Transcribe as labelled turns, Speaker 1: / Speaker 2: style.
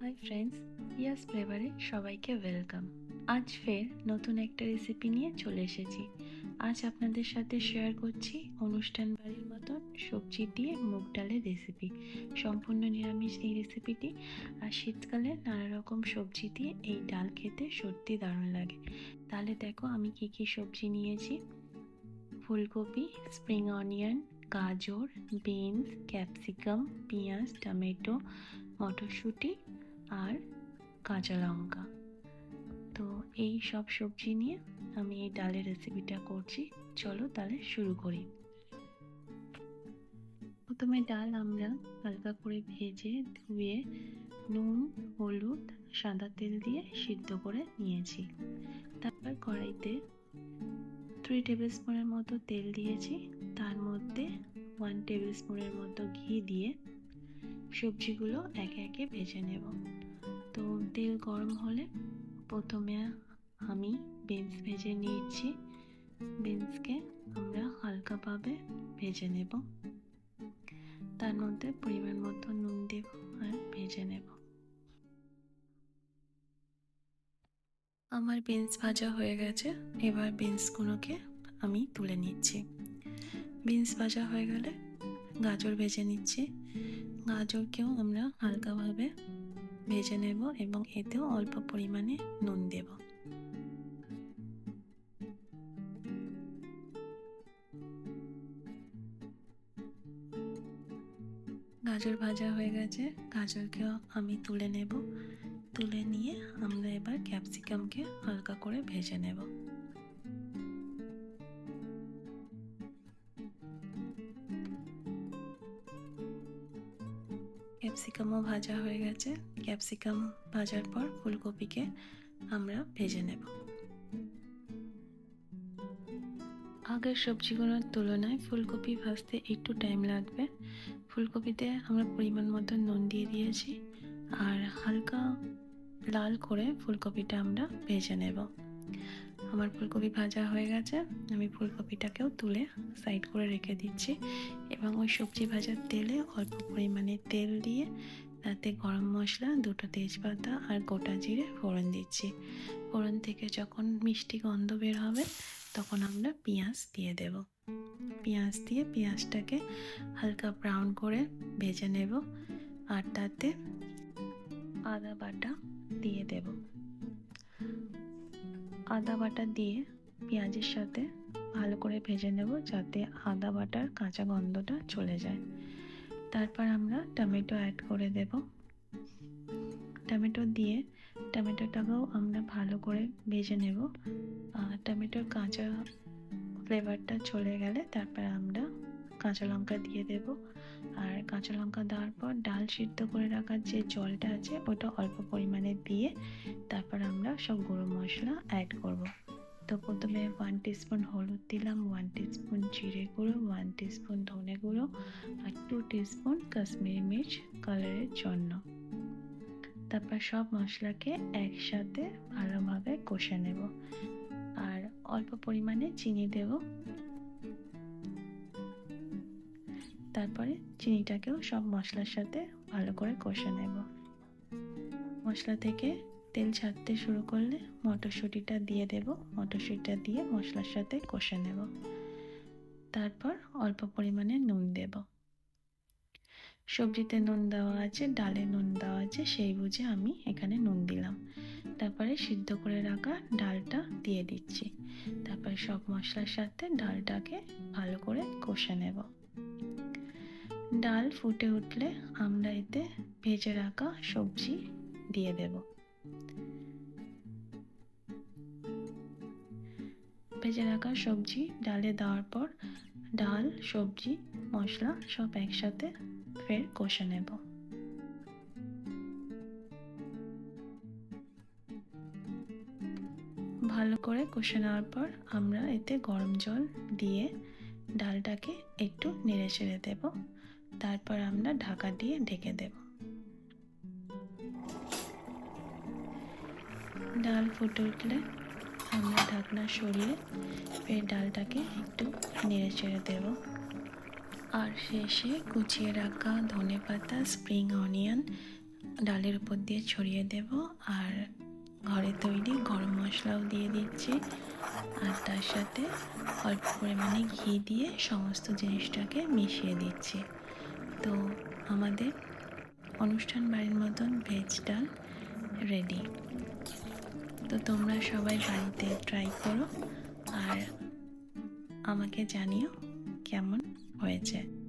Speaker 1: Hi friends, ইয়াস ফ্লেভারে সবাইকে welcome. আজ ফের নতুন একটা রেসিপি নিয়ে চলে এসেছি। আজ আপনাদের সাথে শেয়ার করছি অনুষ্ঠান বাড়ির মতন সবজি দিয়ে মুগ ডালের রেসিপি সম্পূর্ণ নিরামিষ এই রেসিপিটি আর শীতকালে নানা রকম সবজি দিয়ে এই ডাল খেতে সত্যি দারুণ লাগে। তাহলে দেখো আমি কি কি সবজি নিয়েছি। ফুলকপি স্প্রিং অনিয়ন গাজর বিনস ক্যাপসিকাম পেঁয়াজ, টমেটো, মটরশুঁটি আর কাঁচা লঙ্কা। তো এই সব সবজি নিয়ে আমি এই ডালের রেসিপিটা করছি। চলো তাহলে শুরু করি। প্রথমে ডাল আমরা হালকা করে ভেজে ধুয়ে নুন, হলুদ, সাদা তেল দিয়ে সিদ্ধ করে নিয়েছি। তারপর কড়াইতে থ্রি টেবিল স্পুনের মতো তেল দিয়েছি। তার মধ্যে ওয়ান টেবিল স্পুনের মতো ঘি দিয়ে সবজিগুলো একে একে ভেজে নেব। তো তেল গরম হলে প্রথমে আমি বিনস ভেজে নিয়েছি। বিনসকে আমরা হালকাভাবে ভেজে নেব। তার মধ্যে পরিমাণ মতো নুন দেব আর ভেজে নেব। আমার বিনস ভাজা হয়ে গেছে। এবার বিনসগুলোকে আমি তুলে নিচ্ছি। বিনস ভাজা হয়ে গেলে গাজর ভেজে নিচ্ছি। গাজরকেও আমরা হালকাভাবে ভেজে নেব এবং এতেও অল্প পরিমাণে নুন দেব। গাজর ভাজা হয়ে গেছে। গাজরকেও আমি তুলে নেব। তুলে নিয়ে আমরা এবার ক্যাপসিকামকে হালকা করে ভেজে নেব। ক্যাপসিকামও ভাজা হয়ে গেছে। ক্যাপসিকাম ভাজার পর ফুলকপিকে আমরা ভেজে নেব। আগের সবজিগুলোর তুলনায় ফুলকপি ভাজতে একটু টাইম লাগবে। ফুলকপিতে আমরা পরিমাণ মতো নুন দিয়ে দিয়েছি আর হালকা লাল করে ফুলকপিটা আমরা ভেজে নেব। আমার ফুলকপি ভাজা হয়ে গেছে। আমি ফুলকপিটাকেও তুলে সাইড করে রেখে দিচ্ছি এবং ওই সবজি ভাজার তেলে অল্প পরিমাণে তেল দিয়ে তাতে গরম মশলা, দুটো তেজপাতা আর গোটা জিরে ফোড়ন দিচ্ছি। ফোড়ন থেকে যখন মিষ্টি গন্ধ বের হবে তখন আমরা পেঁয়াজ দিয়ে দেব। পেঁয়াজ দিয়ে পেঁয়াজটাকে হালকা ব্রাউন করে ভেজে নেব আর তাতে আদা বাটা দিয়ে দেব। আদা বাটা দিয়ে পেঁয়াজের সাথে ভালো করে ভেজে নেব যাতে আদা বাটার কাঁচা গন্ধটা চলে যায়। তারপর আমরা টমেটো অ্যাড করে দেব। টমেটো দিয়ে টমেটোটাকেও আমরা ভালো করে ভেজে নেব। টমেটোর কাঁচা ফ্লেভারটা চলে গেলে তারপর আমরা কাঁচা লঙ্কা দিয়ে দেব। আর কাঁচা লঙ্কা দেওয়ার পর ডাল সিদ্ধ করে রাখার যে জলটা আছে, ওটা অল্প পরিমাণে দিয়ে তারপর আমরা সব গুঁড়ো মশলা অ্যাড করব। তো প্রথমে ওয়ান টিস্পুন হলুদ দিলাম ওয়ান টিস্পুন জিরে গুঁড়ো ওয়ান টিস্পুন ধনে গুঁড়ো আর টু টিস্পুন কাশ্মীরি মির্চ কালারের জন্য। তারপর সব মশলাকে একসাথে ভালোভাবে কষে নেব। আর অল্প পরিমাণে চিনি দেব। তারপরে চিনিটাকেও সব মশলার সাথে ভালো করে কষে নেব। মশলা থেকে তেল ছাড়তে শুরু করলে মটরশুঁটিটা দিয়ে দেব। মটরশুঁটিটা দিয়ে মশলার সাথে কষে নেব। তারপর অল্প পরিমাণে নুন দেব। সবজিতে নুন দেওয়া আছে, ডালে নুন দেওয়া আছে, সেই বুঝে আমি এখানে নুন দিলাম। তারপরে সিদ্ধ করে রাখা ডালটা দিয়ে দিচ্ছি। তারপরে সব মশলার সাথে ডালটাকে ভালো করে কষে নেব। ডাল ফুটে উঠলে আমরা এতে ভেজে রাখা সবজি দিয়ে দেব। ভেজে রাখা সবজি ডালে দেওয়ার পর ডাল, সবজি, মশলা সব একসাথে ফের কষে নেব। ভালো করে কষে নেওয়ার পর আমরা এতে গরম জল দিয়ে ডালটাকে একটু নেড়ে ছেড়ে দেব। তারপর আমরা ঢাকা দিয়ে ঢেকে দেব। ডাল ফুটে উঠলে আমরা ঢাকনা সরিয়ে ফের ডালটাকে একটু নেড়ে চেড়ে দেব। আর শেষে কুচিয়ে রাখা ধনে পাতা, স্প্রিং অনিয়ন ডালের উপর দিয়ে ছড়িয়ে দেব। আর ঘরে তৈরি গরম মশলাও দিয়ে দিচ্ছি। আর তার সাথে অল্প পরিমাণে ঘি দিয়ে সমস্ত জিনিসটাকে মিশিয়ে দিচ্ছি। তো আমাদের অনুষ্ঠান বাড়ির মতন ভেজ ডাল রেডি তো তোমরা সবাই বাড়িতে ট্রাই করো আর আমাকে জানিও কেমন হয়েছে।